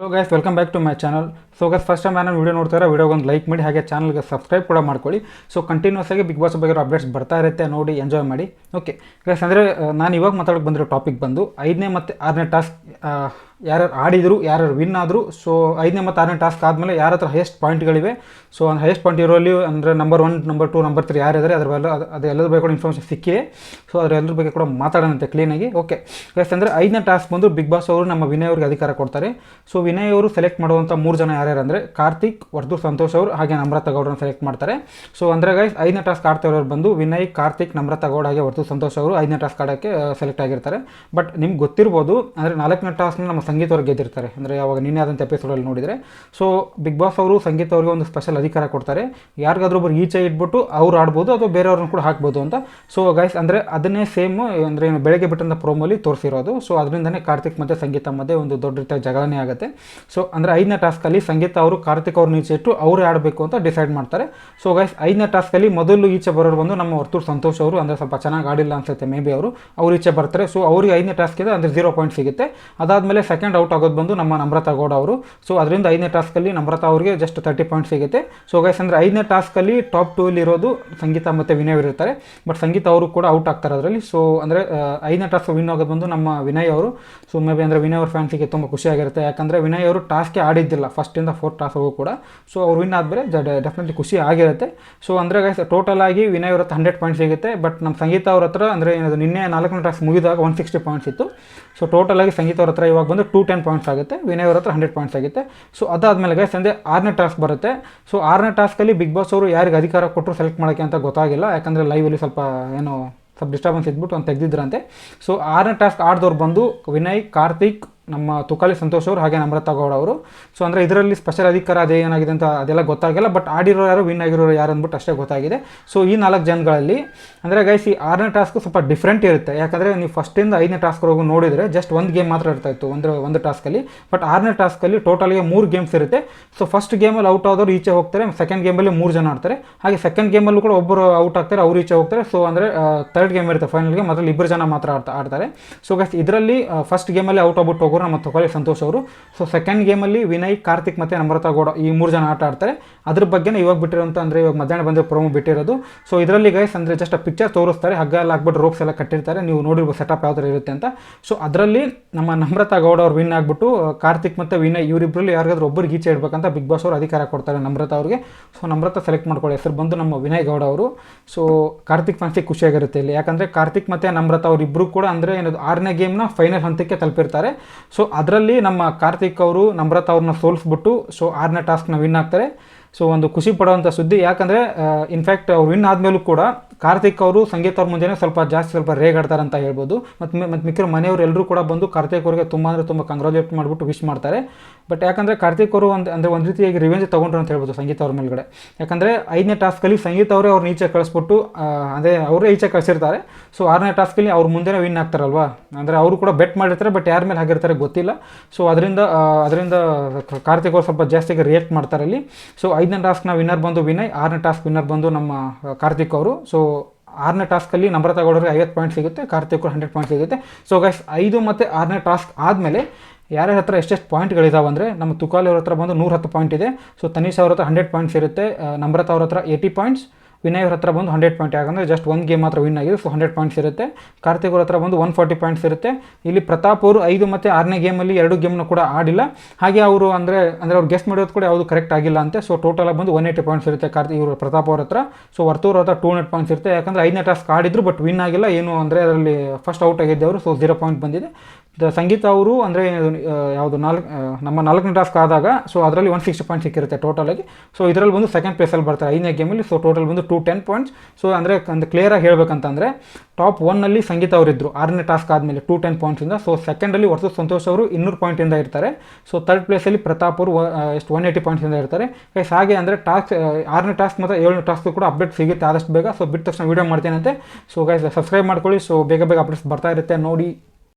Hello guys welcome back to my channel so guys first time ನಾನು video ನೋಡ್ತಾರೆ ವೀಡಿಯೋಗೆ ಒಂದು ಲೈಕ್ ಮಾಡಿ, ಹಾಗೆ ಚಾನಲ್ಗೆ ಸಬ್ಸ್ಕ್ರೈಬ್ ಕೂಡ ಮಾಡ್ಕೊಳ್ಳಿ. ಸೊ ಕಂಟಿನ್ಯೂಸ್ ಆಗಿ ಬಿಗ್ ಬಾಸ್ ಬಗ್ಗೆ ಅಪ್ಡೇಟ್ಸ್ ಬರ್ತಾ ಇರುತ್ತೆ, ನೋಡಿ ಎಂಜಾಯ್ ಮಾಡಿ. ಓಕೆ ಗೈಸ್ ಅಂದರೆ ನಾನು ಇವಾಗ ಮಾತಾಡೋಕೆ ಬಂದಿರೋ ಟಾಪಿಕ್ ಬಂದು ಐದನೇ ಮತ್ತು ಆರನೇ ಟಾಸ್ಕ್ ಯಾರ್ಯಾರು ಆಡಿದರು, ಯಾರ್ಯಾರು ವಿನ್ ಆದರು ಸೊ ಐದನೇ ಮತ್ತು ಆರನೇ ಟಾಸ್ಕ್ ಆದಮೇಲೆ ಯಾರ ಹತ್ರ ಹೈಯೆಸ್ಟ್ ಪಾಯಿಂಟ್ಗಳಿವೆ ಸೊ ಒಂದು ಹೈಯೆಸ್ಟ್ ಪಾಯಿಂಟ್ ಇರೋಲ್ಲಿ ಅಂದರೆ number one number two number three ಯಾರಿದ್ದಾರೆ ಅದ್ರ ಎಲ್ಲ ಅದು ಅದೆಲ್ಲದ್ರ ಬಗ್ಗೆ ಕೂಡ ಇನ್ಫಾರ್ಮೇಷನ್ ಸಿಕ್ಕಿದೆ ಸೊ ಅದರೆಲ್ಲರ ಬಗ್ಗೆ ಕೂಡ ಮಾತಾಡೋಣಂತೆ ಕ್ಲೀನಾಗಿ ಓಕೆ ಅಂದರೆ ಐದನೇ ಟಾಸ್ಕ್ ಬಂದು ಬಿಗ್ ಬಾಸ್ ಅವರು ನಮ್ಮ ವಿನಯ್ ಅವ್ರಿಗೆ ಅಧಿಕಾರ ಕೊಡ್ತಾರೆ. ಸೊ ವಿನಯ್ ಅವರು ಸೆಲೆಕ್ಟ್ ಮಾಡುವಂಥ ಮೂರು ಜನ ಯಾರ್ಯಾರು ಅಂದರೆ ಕಾರ್ತಿಕ್ ವರ್ಧು ಸಂತೋಷ್ ಅವರು, ಹಾಗೆ ನಮ್ರತಾ ಗೌಡ್ರನ್ನ ಸೆಲೆಕ್ಟ್ ಮಾಡ್ತಾರೆ. ಸೊ ಅಂದರೆ ಗೈಸ್ ಐದನೇ ಟಾಸ್ಕ್ ಆಡ್ತಾ ಇರೋರು ಬಂದು ವಿನಯ್, ಕಾರ್ತಿಕ್, ನಮ್ರತಾ ಗೌಡ, ಹಾಗೆ ವರ್ಧು ಸಂತೋಷ್ ಅವರು ಐದನೇ ಟಾಸ್ಕ್ ಆಡೋಕ್ಕೆ ಸೆಲೆಕ್ಟ್ ಆಗಿರ್ತಾರೆ. ಬಟ್ ನಿಮ್ಗೆ ಗೊತ್ತಿರ್ಬೋದು, ಅಂದರೆ ನಾಲ್ಕನೇ ಟಾಸ್ಕ್ನ ನಮ್ಮ ಸಂಗೀತ ಗೆದ್ದಿರ್ತಾರೆ. ಅಂದರೆ ಯಾವಾಗ ನಿನ್ನೆ ಆದಂಥ ಎಪಿಸೋಡಲ್ಲಿ ನೋಡಿದರೆ. ಸೊ ಬಿಗ್ ಬಾಸ್ ಅವರು ಸಂಗೀತ ಅವ್ರಿಗೆ ಒಂದು ಸ್ಪೆಷಲ್ ಅಧಿಕಾರ ಕೊಡ್ತಾರೆ. ಯಾರಿಗಾದ್ರೂ ಒಬ್ಬರು ಈಚೆ ಇಟ್ಬಿಟ್ಟು ಅವ್ರು ಆಡ್ಬೋದು ಅಥವಾ ಬೇರೆಯವ್ರನ್ನ ಕೂಡ ಹಾಕ್ಬೋದು ಅಂತ. ಸೊ ಗೈಸ್ ಅಂದರೆ ಅದನ್ನೇ ಸೇಮ್ ಅಂದರೆ ಬೆಳಗ್ಗೆ ಬಿಟ್ಟಂಥ ಪ್ರೋಮಲ್ಲಿ ತೋರಿಸಿರೋದು. ಸೊ ಅದರಿಂದನೇ ಕಾರ್ತಿಕ್ ಮತ್ತು ಸಂಗೀತ ಮಧ್ಯೆ ಒಂದು ದೊಡ್ಡ ರೀತಿಯ ಜಗಳನೇ ಆಗುತ್ತೆ. ಸೊ ಅಂದರೆ ಐದನೇ ಟಾಸ್ಕಲ್ಲಿ ಸಂಗೀತ ಅವರು, ಕಾರ್ತಿಕ್ ಅವ್ರನ್ನ ಈಚೆ ಇಟ್ಟು ಅವರೇ ಆಡಬೇಕು ಅಂತ ಡಿಸೈಡ್ ಮಾಡ್ತಾರೆ. ಸೊ ಗೈಸ್ ಐದನೇ ಟಾಸ್ಕಲ್ಲಿ ಮೊದಲು ಈಚೆ ಬರೋರು ಬಂದು ನಮ್ಮ ಹೊರ್ತೂರು ಸಂತೋಷ್ ಅವರು, ಅಂದರೆ ಸ್ವಲ್ಪ ಚೆನ್ನಾಗಿ ಆಡಿಲ್ಲ ಅನ್ಸುತ್ತೆ ಮೇ ಬಿ ಅವರು. ಅವ್ರು ಈಚೆ ಬರ್ತಾರೆ. ಸೊ ಅವ್ರಿಗೆ ಐದನೇ ಟಾಸ್ಕ್ ಇದೆ, ಅಂದರೆ ಜೀರೋ ಪಾಯಿಂಟ್ ಸಿಗುತ್ತೆ. ಅದಾದಮೇಲೆ ಔಟ್ ಆಗೋದು ಬಂದು ನಮ್ಮ ನಮ್ರತಾ ಗೌಡ ಅವರು. ಸೊ ಅದರಿಂದ ಐದನೇ ಟಾಸ್ಕಲ್ಲಿ ನಮ್ರತಾ ಅವರಿಗೆ ಜಸ್ಟ್ ತರ್ಟಿ ಪಾಯಿಂಟ್ ಸಿಗುತ್ತೆ. ಸೊ ಗೈಸ್ ಅಂದರೆ ಐದನೇ ಟಾಸ್ಕಲ್ಲಿ ಟಾಪ್ ಟೂ ಇರೋದು ಸಂಗೀತ ಮತ್ತು ವಿನಯ್ ಇರ್ತಾರೆ. ಬಟ್ ಸಂಗೀತ ಅವರು ಕೂಡ ಔಟ್ ಆಗ್ತಾರೆ ಅದರಲ್ಲಿ. ಸೊ ಅಂದರೆ ಐದನೇ ಟಾಸ್ಕ್ ವಿನ್ ಆಗೋದು ಬಂದು ನಮ್ಮ ವಿನಯ್ ಅವರು. ಸೊ ಮೇ ಬಿ ಅಂದರೆ ವಿನಯ್ ಅವ್ರ ಫ್ಯಾನ್ಸಿಗೆ ತುಂಬ ಖುಷಿಯಾಗಿರುತ್ತೆ ಯಾಕಂದರೆ ವಿನಯ್ ಅವರು ಟಾಸ್ಕೇ ಆಡಿದ್ದಿಲ್ಲ. ಫಸ್ಟಿಂದ ಫೋರ್ತ್ ಟಾಸ್ಗೂ ಕೂಡ. ಸೊ ಅವ್ರು ವಿನ್ ಆದಮೇಲೆ ಡೆಫಿನೆಟ್ಲಿ ಖುಷಿ ಆಗಿರುತ್ತೆ. ಸೊ ಅಂದರೆ ಗೈಸ್ ಟೋಟಲ್ ಆಗಿ ವಿನಯ್ ಅವ್ರ ಹತ್ರ ಹಂಡ್ರೆಡ್ ಪಾಯಿಂಟ್ ಸಿಗುತ್ತೆ. ಬಟ್ ನಮ್ಮ ಸಂಗೀತ ಅವ್ರ ಹತ್ರ ಅಂದರೆ ಏನದು, ನಿನ್ನೆ ನಾಲ್ಕನೇ ಟಾಸ್ಕ್ ಮುಗಿದಾಗ ಒನ್ ಸಿಕ್ಸ್ಟಿ ಪಾಯಿಂಟ್ಸ್ ಇತ್ತು. ಸೊ ಟೋಟಲ್ ಆಗಿ ಸಂಗೀತ ಅವ್ರ ಹತ್ರ ಇವಾಗ ಬಂದು ಟೂ ಟೆನ್ ಪಾಯಿಂಟ್ಸ್ ಆಗುತ್ತೆ, ವಿನಯ್ ಅವ್ರ ಹತ್ರ ಹಂಡ್ರೆಡ್ ಪಾಯಿಂಟ್ಸ್ ಆಗುತ್ತೆ. ಸೊ ಅದಾದಮೇಲೆ ಗೈಸ್ ಅಂದರೆ ಆರನೇ ಟಾಸ್ಕ್ ಬರುತ್ತೆ. ಸೊ ಆರನೇ ಟಾಸ್ಕಲ್ಲಿ ಬಿಗ್ ಬಾಸ್ ಅವರು ಯಾರಿಗೆ ಅಧಿಕಾರ ಕೊಟ್ಟರು ಸೆಲೆಕ್ಟ್ ಮಾಡೋಕ್ಕೆ ಅಂತ ಗೊತ್ತಾಗಿಲ್ಲ. ಯಾಕಂದರೆ ಲೈವಲ್ಲಿ ಸ್ವಲ್ಪ ಏನೋ, ಸ್ವಲ್ಪ ಡಿಸ್ಟರ್ಬೆನ್ಸ್ ಇದ್ಬಿಟ್ಟು ಅಂತ ತೆಗೆದಿದ್ರಂತೆ. ಸೊ ಆರನೇ ಟಾಸ್ಕ್ ಆಡ್ದವ್ರು ಬಂದು ವಿನಯ್, ಕಾರ್ತಿಕ್ ನಮ್ಮ ತುಕಾಲಿ ಸಂತೋಷ್ ಅವರು ಹಾಗೆ ನಮ್ರತಾ ಗೌಡ ಅವರು. ಸೊ ಅಂದರೆ ಇದರಲ್ಲಿ ಸ್ಪೆಷಲ್ ಅಧಿಕಾರ ಅದೇ ಏನಾಗಿದೆ ಅಂತ ಅದೆಲ್ಲ ಗೊತ್ತಾಗಿಲ್ಲ ಬಟ್ ಆಡಿರೋ ಯಾರು ವಿನ್ ಆಗಿರೋರು ಯಾರು ಅಂದ್ಬಿಟ್ಟು ಅಷ್ಟೇ ಗೊತ್ತಾಗಿದೆ. ಸೊ ಈ ನಾಲ್ಕು ಜನಗಳಲ್ಲಿ, ಅಂದರೆ ಗೈಸ್ ಈ ಆರನೇ ಟಾಸ್ಕ್ ಸ್ವಲ್ಪ ಡಿಫ್ರೆಂಟ್ ಇರುತ್ತೆ. ಯಾಕಂದರೆ ನೀವು ಫಸ್ಟಿಂದ ಐದನೇ ಟಾಸ್ಕ್ವರೆಗೂ ನೋಡಿದರೆ ಜಸ್ಟ್ ಒಂದು ಗೇಮ್ ಮಾತ್ರ ಇರ್ತಾ ಇತ್ತು ಒಂದು ಒಂದು ಟಾಸ್ಕಲ್ಲಿ ಬಟ್ ಆರನೇ ಟಾಸ್ಕಲ್ಲಿ ಟೋಟಲ್ಗೆ ಮೂರು ಗೇಮ್ಸ್ ಇರುತ್ತೆ. ಸೊ ಫಸ್ಟ್ ಗೇಮಲ್ಲಿ ಔಟ್ ಆದವರು ಈಚೆ ಹೋಗ್ತಾರೆ ಸೆಕೆಂಡ್ ಗೇಮಲ್ಲಿ ಮೂರು ಜನ ಆಡ್ತಾರೆ. ಹಾಗೆ ಸೆಕೆಂಡ್ ಗೇಮಲ್ಲೂ ಕೂಡ ಒಬ್ಬರು ಔಟ್ ಆಗ್ತಾರೆ, ಅವ್ರು ಈಚೆ ಹೋಗ್ತಾರೆ. ಸೊ ಅಂದರೆ ತರ್ಡ್ ಗೇಮ್ ಇರುತ್ತೆ ಫೈನಲ್ ಗೇಮ್ ಅದರಲ್ಲಿ ಇಬ್ಬರು ಜನ ಮಾತ್ರ ಆಡ್ತಾ, ಆಡ್ತಾರೆ. ಸೊ ಗೈಸ್ ಇದರಲ್ಲಿ ಫಸ್ಟ್ ಗೇಮಲ್ಲಿ ಔಟ್ ಆಗ್ಬಿಟ್ಟು ಹೋಗೋರು ನಮ್ಮ ಕೊಹ್ಲಿ ಸಂತೋಷ್ ಅವರು. ಸೊ ಸೆಕೆಂಡ್ ಗೇಮಲ್ಲಿ ವಿನಯ್, ಕಾರ್ತಿಕ್ ಮತ್ತು ನಮ್ರತಾ ಗೌಡ ಈ ಮೂರು ಜನ ಆಟ ಆಡ್ತಾರೆ. ಅದ್ರ ಬಗ್ಗೆನೇ ಇವಾಗ ಬಿಟ್ಟಿರೋಂಥ ಅಂದರೆ ಇವಾಗ ಮಧ್ಯಾಹ್ನ ಬಂದು ಪ್ರೋಮೋ ಬಿಟ್ಟಿರೋದು. ಸೊ ಇದರಲ್ಲಿ ಗೈಸ್ ಅಂದರೆ ಜಸ್ಟ್ ಪಿಕ್ಚರ್ ತೋರಿಸ್ತಾರೆ. ಹಗ್ಗ ಎಲ್ಲ ಹಾಕ್ಬಿಟ್ಟು ರೋಪ್ಸ್ ಎಲ್ಲ ಕಟ್ಟಿರ್ತಾರೆ. ನೀವು ನೋಡಿರ್ಬೋದು ಸೆಟಪ್ ಯಾವ ಥರ ಇರುತ್ತೆ ಅಂತ. ಸೊ ಅದರಲ್ಲಿ ನಮ್ಮ ನಮ್ರತಾ ಗೌಡ ಅವ್ರು ವಿನ್ ಆಗಿಬಿಟ್ಟು, ಕಾರ್ತಿಕ್ ಮತ್ತು ವಿನಯ್ ಇವರಿಬ್ಬರಲ್ಲಿ ಯಾರಿಗಾದ್ರೂ ಒಬ್ಬರಿಗೆ ಈಚೆ ಇಡಬೇಕಂತ ಬಿಗ್ ಬಾಸ್ ಅವರು ಅಧಿಕಾರ ಕೊಡ್ತಾರೆ ನಮ್ರತಾ ಅವ್ರಿಗೆ. ಸೊ ನಮ್ರತಾ ಸೆಲೆಕ್ಟ್ ಮಾಡ್ಕೊಳ್ಳಿ. ಹೆಸರು ಬಂದು ನಮ್ಮ ವಿನಯ್ ಗೌಡ ಅವರು. ಸೊ ಕಾರ್ತಿಕ್ ಫ್ಯಾನ್ಸಿಗೆ ಖುಷಿಯಾಗಿರುತ್ತೆ ಇಲ್ಲಿ. ಯಾಕಂದರೆ ಕಾರ್ತಿಕ್ ಮತ್ತು ನಮ್ರತಾ ಅವರಿಬ್ಬರು ಕೂಡ ಅಂದರೆ ಏನದು ಆರನೇ ಗೇಮ್ನ ಫೈನಲ್ ಹಂತಕ್ಕೆ ತಲುಪಿರ್ತಾರೆ. ಸೊ ಅದರಲ್ಲಿ ನಮ್ಮ ಕಾರ್ತಿಕ್ ಅವರು, ನಮ್ರತ ಅವ್ರನ್ನ ಸೋಲಿಸ್ಬಿಟ್ಟು ಸೊ ಆರನೇ ಟಾಸ್ಕ್ನ ವಿನ್ ಆಗ್ತಾರೆ. ಸೊ ಒಂದು ಖುಷಿ ಪಡುವಂಥ ಸುದ್ದಿ ಯಾಕಂದರೆ ಇನ್ಫ್ಯಾಕ್ಟ್ ಅವ್ರು ವಿನ್ ಆದಮೇಲೂ ಕೂಡ ಕಾರ್ತಿಕ್ ಅವರು, ಸಂಗೀತ ಅವ್ರ ಮುಂದೆನೇ ಸ್ವಲ್ಪ ಜಾಸ್ತಿ ಸ್ವಲ್ಪ ರೇಗಾಡ್ತಾರೆ ಅಂತ ಹೇಳ್ಬೋದು. ಮತ್ತು ಮತ್ತು ಮಿಕ್ಕಿರೋ ಮನೆಯವರು ಎಲ್ಲರೂ ಕೂಡ ಬಂದು ಕಾರ್ತಿಕ್ ಅವ್ರಿಗೆ ತುಂಬ ಅಂದರೆ ತುಂಬ ಕಂಗ್ರಾಚುಲೇಟ್ ಮಾಡಿಬಿಟ್ಟು ವಿಶ್ ಮಾಡ್ತಾರೆ. ಬಟ್ ಯಾಕಂದರೆ ಕಾರ್ತಿಕ್ ಅವರು ಒಂದು, ಅಂದರೆ ಒಂದು ರೀತಿಯಾಗಿ ರಿವೆಂಜ್ ತೊಗೊಂಡ್ರು ಅಂತ ಹೇಳ್ಬೋದು ಸಂಗೀತ ಅವ್ರ ಮೇಲ್ಗಡೆ. ಯಾಕಂದರೆ ಐದನೇ ಟಾಸ್ಕಲ್ಲಿ ಸಂಗೀತ ಅವರೇ ಅವ್ರನ್ನ ಈಚೆ ಕಳಿಸ್ಬಿಟ್ಟು ಅಂದರೆ ಅವರೇ ಈಚೆ ಕಳಿಸಿರ್ತಾರೆ. ಸೊ ಆರನೇ ಟಾಸ್ಕಲ್ಲಿ ಅವ್ರ ಮುಂದೆನೇ ವಿನ್ ಆಗ್ತಾರಲ್ವಾ? ಅಂದರೆ ಅವರು ಕೂಡ ಬೆಟ್ ಮಾಡಿರ್ತಾರೆ ಬಟ್ ಯಾರ ಮೇಲೆ ಆಗಿರ್ತಾರೆ ಗೊತ್ತಿಲ್ಲ. ಸೊ ಅದರಿಂದ ಅದರಿಂದ ಕಾರ್ತಿಕ್ ಅವರು ಸ್ವಲ್ಪ ಜಾಸ್ತಿಗೆ ರಿಯಾಕ್ಟ್ ಮಾಡ್ತಾರೆ ಅಲ್ಲಿ. ಸೊ ಐದನೇ ಟಾಸ್ಕ್ನ ವಿನ್ನರ್ ಬಂದು ವಿನಯ್ ಆರನೇ ಟಾಸ್ಕ್ ವಿನ್ನರ್ ಬಂದು ನಮ್ಮ ಕಾರ್ತಿಕ್ ಅವರು. ಸೊ ಆರನೇ ಟಾಸ್ಕಲ್ಲಿ ನಮ್ರತಾ ಗೌಡರಿಗೆ ಐವತ್ತು ಪಾಯಿಂಟ್ ಸಿಗುತ್ತೆ ಕಾರ್ತಿಕ್ ಹಂಡ್ರೆಡ್ ಪಾಯಿಂಟ್ ಸಿಗುತ್ತೆ. ಸೊ ಗೈಸ್ ಐದು ಮತ್ತು ಆರನೇ ಟಾಸ್ಕ್ ಆದಮೇಲೆ ಯಾರ್ಯಾರ ಹತ್ರ ಎಷ್ಟೆಷ್ಟು ಪಾಯಿಂಟ್ಗಳಿದಾವೆ ಅಂದರೆ ನಮ್ಮ ತುಕಾಲಿ ಅವ್ರ ಹತ್ರ ಬಂದು ನೂರ ಹತ್ತು ಪಾಯಿಂಟ್ ಇದೆ. ಸೊ ತನೀಶ್ ಅವ್ರ ಹತ್ರ ಹಂಡ್ರೆಡ್ ಪಾಯಿಂಟ್ಸ್ ಇರುತ್ತೆ ನಮ್ರತಾ ಅವ್ರ ಹತ್ರ ಏಯ್ಟಿ ಪಾಯಿಂಟ್ಸ್ ವಿನಯ್ ಹತ್ರ ಬಂದು ಹಂಡ್ರೆಡ್ ಪಾಯಿಂಟ್ ಯಾಕಂದರೆ ಜಸ್ಟ್ ಒಂದು ಗೇಮ್ ಮಾತ್ರ ವಿನ್ ಆಗಿದೆ ಸೊ ಹಂಡ್ರೆಡ್ ಪಾಯಿಂಟ್ಸ್ ಇರುತ್ತೆ. ಕಾರ್ತಿಕ್ ಅವ್ರ ಹತ್ರ ಬಂದು ಒನ್ ಫಾರ್ಟಿ ಪಾಯಿಂಟ್ಸ್ ಇರುತ್ತೆ. ಇಲ್ಲಿ ಪ್ರತಾಪ್ ಅವರು ಐದು ಮತ್ತು ಆರನೇ ಗೇಮಲ್ಲಿ ಎರಡು ಗೇಮ್ನ ಕೂಡ ಆಡಿಲ್ಲ. ಹಾಗೆ ಅವರು ಅಂದರೆ ಅಂದರೆ ಅವ್ರು ಗೆಸ್ಟ್ ಮಾಡೋದು ಕೂಡ ಯಾವುದು ಕರೆಕ್ಟ್ ಆಗಿಲ್ಲ ಅಂತೆ. ಸೊ ಟೋಟಲ್ ಬಂದು ಒನ್ ಏಯ್ಟಿ ಪಾಯಿಂಟ್ಸ್ ಇರುತ್ತೆ ಕಾರ್ತಿ, ಇವರು ಪ್ರತಾಪ್ ಅವ್ರ ಹತ್ರ. ಸೊ ವರ್ತೂರ್ ಹತ್ರ ಟೂ ಹಂಡ್ರೆಡ್ ಪಾಯಿಂಟ್ಸ್ ಇರುತ್ತೆ. ಯಾಕಂದರೆ ಐದನೇ ಟಾಸ್ಕ್ ಆಡಿದ್ರು ಬಟ್ ವಿನ್ ಆಗಿಲ್ಲ. ಏನು ಅಂದರೆ ಅದರಲ್ಲಿ ಫಸ್ಟ್ ಔಟ್ ಆಗಿದ್ದವರು ಸೊ ಜೀರೋ ಪಾಯಿಂಟ್ ಬಂದಿದೆ. ಸಂಗೀತ ಅವರು ಅಂದರೆ ಯಾವುದು ನಾಲ್ಕು ನಮ್ಮ ನಾಲ್ಕನೇ ಟಾಸ್ಕ್ ಆದಾಗ ಸೊ ಅದರಲ್ಲಿ ಒನ್ ಸಿಕ್ಸ್ಟಿ ಪಾಯಿಂಟ್ ಸಿಕ್ಕಿರುತ್ತೆ ಟೋಟಲಾಗಿ ಸೊ ಇದರಲ್ಲಿ ಬಂದು ಸೆಕೆಂಡ್ ಪ್ಲೇಸಲ್ಲಿ ಬರ್ತಾರೆ ಐದನೇ ಗೇಮಲ್ಲಿ ಸೊ ಟೋಟಲ್ ಬಂದು ಟು ಟೆನ್ ಪಾಯಿಂಟ್ಸ್ ಸೊ ಅಂದರೆ ಒಂದು ಕ್ಲಿಯರಾಗಿ ಹೇಳಬೇಕಂತಂದರೆ ಟಾಪ್ ಒನ್ನಲ್ಲಿ ಸಂಗೀತ ಅವರಿದ್ದರು ಆರನೇ ಟಾಸ್ಕ್ ಆದಮೇಲೆ ಟು ಟೆನ್ ಪಾಯಿಂಟ್ಸಿಂದ ಸೊ ಸೆಕೆಂಡಲ್ಲಿ ವರ್ಸಸ್ ಸಂತೋಷ್ ಅವರು ಇನ್ನೂರು ಪಾಯಿಂಟಿಂದ ಇರ್ತಾರೆ. ಸೊ ತರ್ಡ್ ಪ್ಲೇಸಲ್ಲಿ ಪ್ರತಾಪ್ ಅವರು ಎಷ್ಟು ಒನ್ ಏಯ್ಟಿ ಪಾಯಿಂಟ್ಸಿಂದ ಇರ್ತಾರೆ. ಗೈಸ್ ಹಾಗೆ ಅಂದರೆ ಟಾಸ್ಕ್ ಆರನೇ ಟಾಸ್ಕ್ ಮತ್ತು ಏಳನೇ ಟಾಸ್ಕ್ ಕೂಡ ಅಪ್ಡೇಟ್ ಸಿಗುತ್ತೆ ಆದಷ್ಟು ಬೇಗ. ಸೊ ಬಿಟ್ಟ ತಕ್ಷಣ ವೀಡಿಯೋ ಮಾಡ್ತೇನಂತೆ. ಸೊ ಗೈಸ್ ಸಬ್ಸ್ಕ್ರೈಬ್ ಮಾಡ್ಕೊಳ್ಳಿ. ಸೊ ಬೇಗ ಬೇಗ ಅಪ್ಡೇಟ್ಸ್ ಬರ್ತಾ ಇರುತ್ತೆ. ನೋಡಿ.